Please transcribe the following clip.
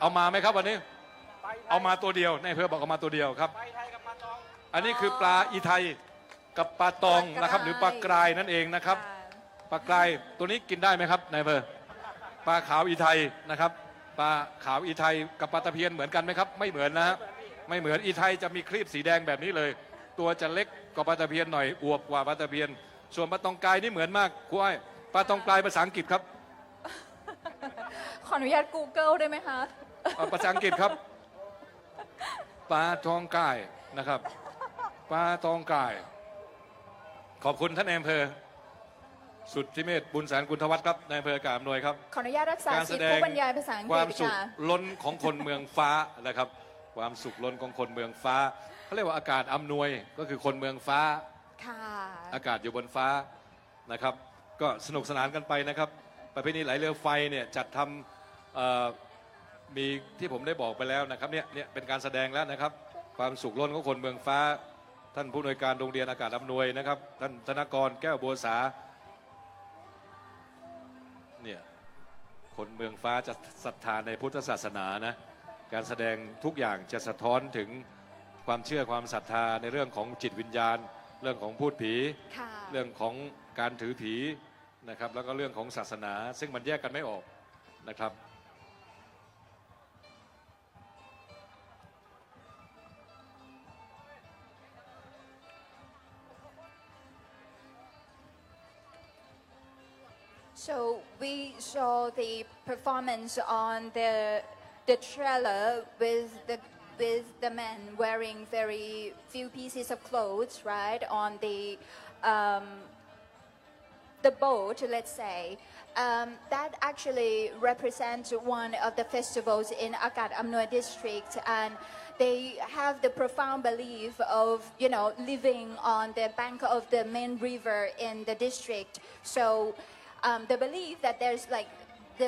เอามาไหมครับวันนี้ เอามาตัวเดียวในายอำเภอบอกเอามาตัวเดียวครับ ไปไทยกับปลาตองอันนี้คือปลาอีไทยกับปลาตองนะครับ หรือปลากรายนั่นเองนะครับค่ะปลากรายตัวนี้กินได้ไหมครับนายอำเภอปลาขาวอีไทยนะครับปลาขาวอีไทยกับปลาตะเพียนเหมือนกันไหมครับ ไม่เหมือนนะฮะไม่เหมือนอีไทยจะมีครีบสีแดงแบบนี้เลย ตัวจะเล็กกว่าปลาตะเพียนหน่อยอวบกว่าปลาตะเพียน ส่วนปลาตองกายนี่เหมือนมากคุ้ยปลาตองกายภาษาอังกฤษครับ ขออนุญาต Google ได้ไหมคะเอาภาษาอังกฤษครับปลาตองกายนะครับปลาตองกาย ขอบคุณท่านนายอำเภอ สุดที่เมธบุญแสนกุลทวัฒน์ครับนายอำเภอกาบหน่วยครับ ขออนุญาตรักษาการสิแสทธิดงผู้บรรยายภาษาอังคกฤวาษมสุขค่ะ ล้นของคนเมืองฟ้านะครับ ความสุขล้นของคนเมืองฟ้าเขาเรียกว่าอากาศอำนวยก็คือคนเมืองฟ้า ค่ะ อากาศอยู่บนฟ้านะครับ ก็สนุกสนานกันไปนะครับ ประเพณีไหลเรือไฟเนี่ยจัดทำเอ่อ มีที่ผมได้บอกไปแล้วนะครับเนี่ยเนี่ยเป็นการแสดงแล้วนะครับ ความสุขล้นของคนเมืองฟ้า ท่านผู้อำนวยการโรงเรียนอากาศอำนวยนะครับ ท่านธนกรแก้วบัวสาเนี่ยคนเมืองฟ้าจะศรัทธาในพุทธศาสนานะการแสดงทุกอย่างจะสะท้อนถึงความเชื่อความศรัทธาในเรื่องของจิตวิญญาณ เรื่องของพูดผี ค่ะเรื่องของการถือผีนะครับแล้วก็เรื่องของศาสนา ซึ่งมันแยกกันไม่ออกนะครับ So we saw the performance on the the trailer with the with the men wearing very few pieces of clothes, right, on the um, the boat, let's say. Um, that actually represents one of the festivals in Akat Amnoy district, and they have the profound belief of you know living on the bank of the main river in the district. So um, the belief that there's like